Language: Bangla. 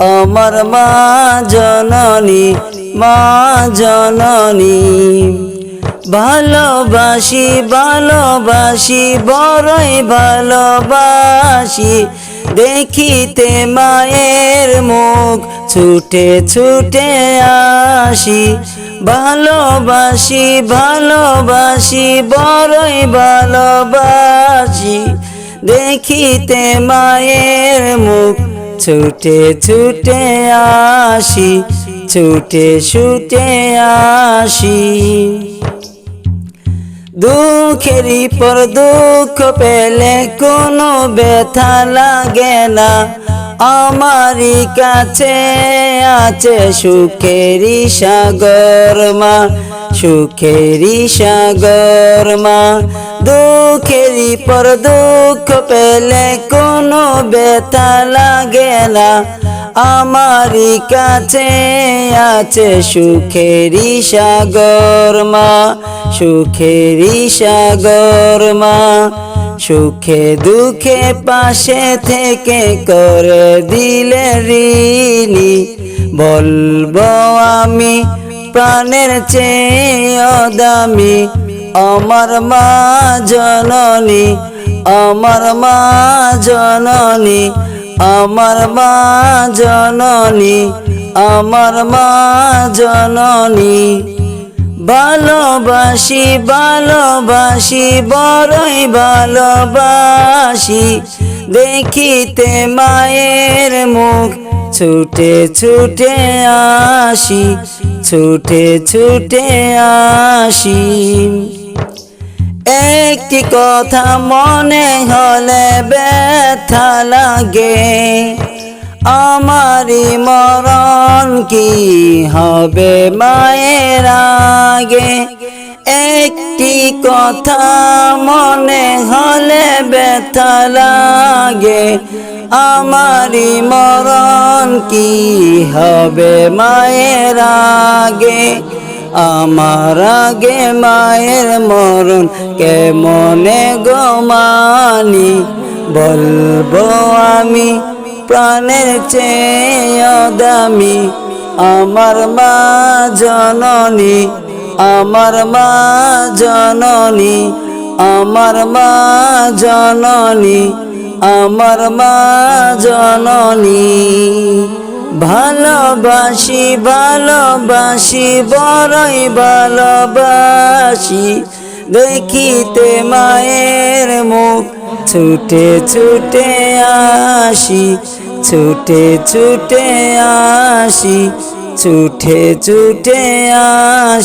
আমার মা জননী মা জননী। ভালোবাসি ভালোবাসি, বড়ই ভালোবাসি। দেখিতে মায়ের মুখ ছুটে ছুটে আসি। ভালোবাসি ভালোবাসি, বড়ই ভালোবাসি। দেখিতে মায়ের ছুটে ছুটে আসি, ছুটে ছুটে আসি। দুঃখেরই পর দুঃখ পেলে কোনো ব্যথা লাগে না। আমারই কাছে আছে সুখেরই সাগর মা, সুখেরই সাগর মা। দুঃখেরই পর দুঃখ পেলে কোনো ব্যথা লাগে না। আমারই কাছে আছে সুখেরই সাগর মা, সুখেরই সাগর মা। সুখে দুঃখে পাশে থেকে করে দিলে ঋণী, বলব আমি প্রাণের চেয়ে দামি। আমার মা জননী, আমার মা জননী, আমার মা জননী, আমার মা জননী। ভালোবাসি ভালোবাসি, বড়ই ভালোবাসি। দেখিতে মায়ের মুখ, ছুটে ছুটে আসি, ছুটে ছুটে আসি। একটি কথা মনে হলে ব্যথা লাগে। আমারই মরণ কি হবে মায়ের আগে? একটি কথা মনে হলে ব্যথা লাগে। আমারই মরণ কি হবে মায়ের আগে? আমার আগে মায়ের মরণ কেমনে গোমানি বলব আমি প্রাণের চেয়ে দামি। আমার মা জননী, আমার মা জননী, আমার মা জননী, আমার মা জননী। ভালোবাসি ভালোবাসি, বড়ই ভালোবাসি। দেখিতে মায়ের মুখ, ছুটে ছুটে আসি, ছুটে ছুটে আসি, ছুটে ছুটে আসি।